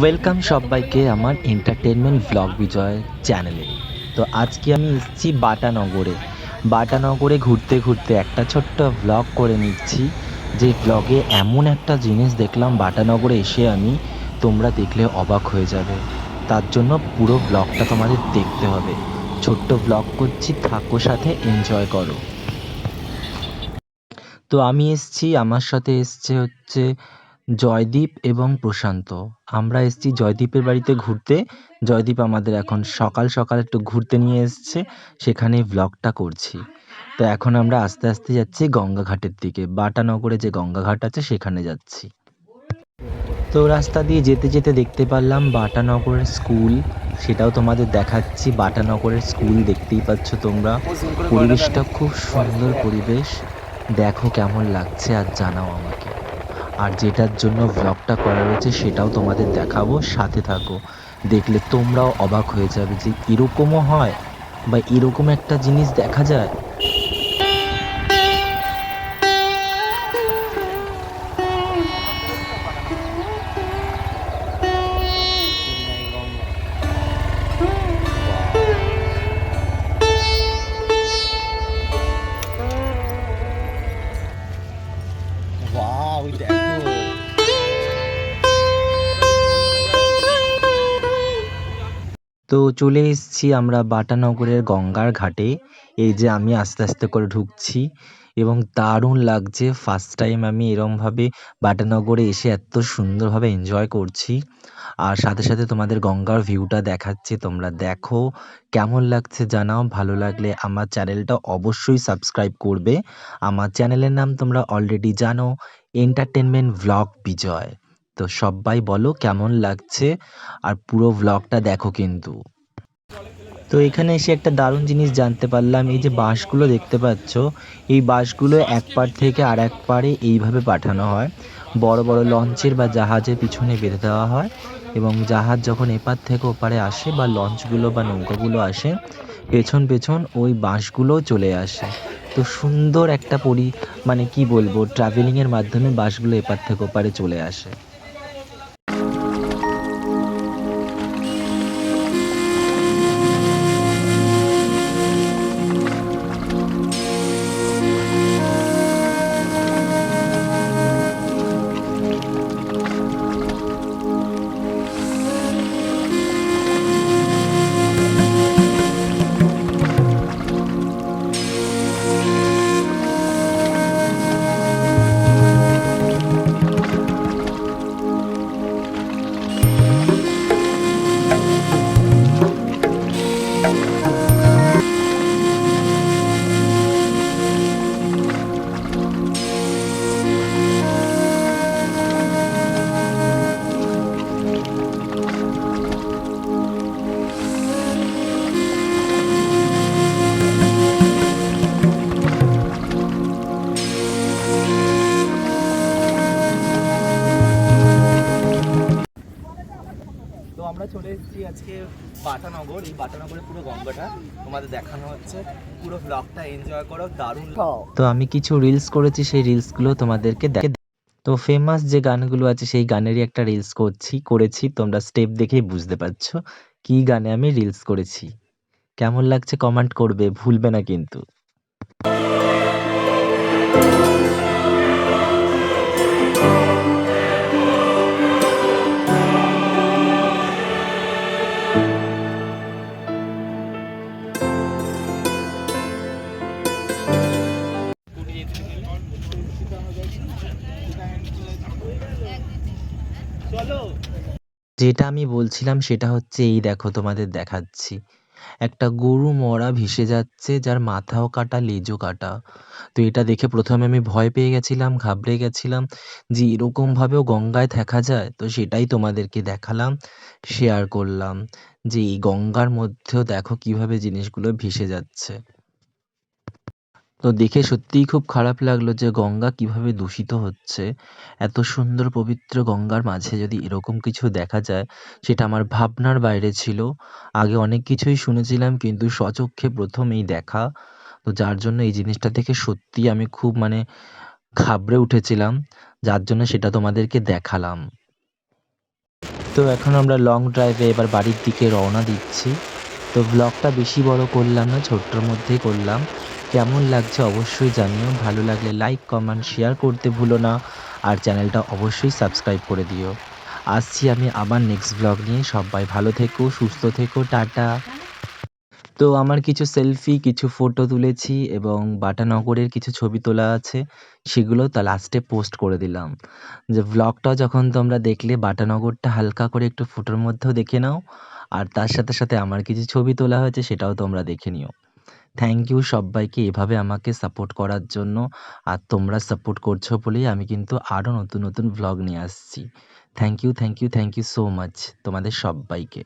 Welcome সবাইকে আমার entertainment blog বিজয় চ্যানেলে তো আজকে আমি এসেছি বাটানগরে। বাটানগরে ঘুরতে ঘুরতে একটা ছোট্ট ব্লগ করে নিচ্ছি। যে ব্লগে এমন একটা জিনিস দেখলাম বাটানগরে এসে আমি, তোমরা দেখলে অবাক হয়ে যাবে। তার জন্য পুরো ব্লগটা তোমাদের দেখতে হবে। ছোট্ট ব্লগ করছি, থাকো সাথে এনজয় করো। তো আমি এসছি, আমার সাথে এসছে হচ্ছে জয়দীপ এবং প্রশান্ত। আমরা এসছি জয়দীপের বাড়িতে ঘুরতে। জয়দীপ আমাদের এখন সকাল সকাল একটু ঘুরতে নিয়ে এসছে। সেখানে ব্লগটা করছি। তো এখন আমরা আস্তে আস্তে যাচ্ছি গঙ্গাঘাটের দিকে। বাটানগরে যে গঙ্গাঘাট আছে সেখানে যাচ্ছি। তো রাস্তা দিয়ে যেতে যেতে দেখতে পারলাম বাটানগরের স্কুল। সেটাও তোমাদের দেখাচ্ছি। বাটানগরের স্কুল দেখতেই পাচ্ছ তোমরা। পরিবেশটা খুব সুন্দর পরিবেশ। দেখো কেমন লাগছে আর জানাও আমাকে। আর যেটার জন্য ব্লগটা করা রয়েছে সেটাও তোমাদের দেখাবো, সাথে থাকো। দেখলে তোমরাও অবাক হয়ে যাবে যে এরকমও হয় বা এরকম একটা জিনিস দেখা যায়। তো চলে এসেছি আমরা বাটানগরের গঙ্গার ঘাটে। এই যে আমি আস্তে আস্তে করে ঢুকছি এবং দারুণ লাগছে। ফার্স্ট টাইম আমি এরমভাবে বাটানগরে এসে এত সুন্দরভাবে এনজয় করছি। আর সাথে সাথে তোমাদের গঙ্গার ভিউটা দেখাচ্ছি, তোমরা দেখো। কেমন লাগছে জানাও, ভালো লাগলে আমার চ্যানেলটা অবশ্যই সাবস্ক্রাইব করবে। আমার চ্যানেলের নাম তোমরা অলরেডি জানো। Entertainment vlog Bijoy. তো সবাই বলো কেমন লাগছে? আর পুরো ভ্লগটা দেখো কিন্তু। তো এখানে এসে একটা দারুণ জিনিস জানতে পারলাম, এই যে বাঁশগুলো দেখতে পাচ্ছ, এই বাঁশগুলো এক পার থেকে আর এক পারে এইভাবে পাঠানো হয়। বড় বড় লঞ্চের বা জাহাজের পিছনে বেঁধে দেওয়া হয় এবং জাহাজ যখন এপার থেকে ওপারে আসে বা লঞ্চগুলো বা নৌকাগুলো আসে, পেছন পেছন ওই বাঁশগুলোও চলে আসে। তো সুন্দর একটা পরি মানে কি বলব ট্রাভেলিংয়ের মাধ্যমে বাসগুলো এপার থেকে ওপারে চলে আসে। চলে এসেছি আজকে বাটানগর। এই বাটানগরে পুরো গঙ্গাটা তোমাদের দেখানো হচ্ছে। পুরো ব্লগটা এনজয় করো দারুণ তো আমি কিছু রিলস করেছি সেই রিলসগুলো তোমাদেরকে দেখ তো ফেমাস যে গানগুলো আছে সেই গানেরই একটা রিলস করছি করেছি। তোমরা স্টেপ দেখেই বুঝতে পারছ কি গানে আমি রিলস করেছি। কেমন লাগছে কমেন্ট করবে ভুলবে না কিন্তু। যেটা আমি বলছিলাম সেটা হচ্ছে এই দেখো, তোমাদের দেখাচ্ছি। একটা গরু মরা ভেসে যাচ্ছে, যার মাথাও কাটা, লেজও কাটা। তো এটা দেখে প্রথমে আমি ভয় পেয়ে গেছিলাম, ঘাবড়ে গেছিলাম যে এরকমভাবেও গঙ্গায় থাকা যায়? তো সেটাই তোমাদেরকে দেখালাম শেয়ার করলাম যে এই গঙ্গার মধ্যেও দেখো কীভাবে জিনিসগুলো ভেসে যাচ্ছে। তো দেখে সত্যিই খুব খারাপ লাগল যে গঙ্গা কীভাবে দূষিত হচ্ছে। এত সুন্দর পবিত্র গঙ্গার মাঝে যদি এরকম কিছু দেখা যায়, সেটা আমার ভাবনার বাইরে ছিল। আগে অনেক কিছুই শুনেছিলাম, কিন্তু স্বচক্ষে প্রথম এই দেখা। তো যার জন্য এই জিনিসটা থেকে সত্যিই আমি খুব মানে ঘাবড়ে উঠেছিলাম। যার জন্য সেটা তোমাদেরকে দেখালাম। তো এখন আমরা লং ড্রাইভে এবার বাড়ির দিকে রওনা দিচ্ছি। তো ব্লগটা বেশি বড় করলাম না, ছোট্টর মধ্যেই করলাম। কেমন লাগছে অবশ্যই জানিও। ভালো লাগলে লাইক কমেন্ট শেয়ার করতে ভুলো না। আর চ্যানেলটা অবশ্যই সাবস্ক্রাইব করে দিও। আসছি আমি আবার নেক্সট ব্লগ নিয়ে। সবাই ভালো থেকো, সুস্থ থেকো, টাটা। তো আমার কিছু সেলফি কিছু ফটো তুলেছি এবং বাটানগরের কিছু ছবি তোলা আছে। সেগুলো তা লাস্টে পোস্ট করে দিলাম। যে ব্লগটা যখন তোমরা দেখলে, বাটানগরটা হালকা করে একটু ফটোর মধ্যেও দেখে নাও। আর তার সাথে সাথে আমার কিছু ছবি তোলা হয়েছে, সেটাও তোমরা দেখে নিও। থ্যাংক ইউ সবাইকে এভাবে আমাকে সাপোর্ট করার জন্য। আর তোমরা সাপোর্ট করছ বলেই আমি কিন্তু আরও নতুন নতুন ভ্লগ নিয়ে আসছি। Thank you thank you thank you so much তোমাদের সবাইকে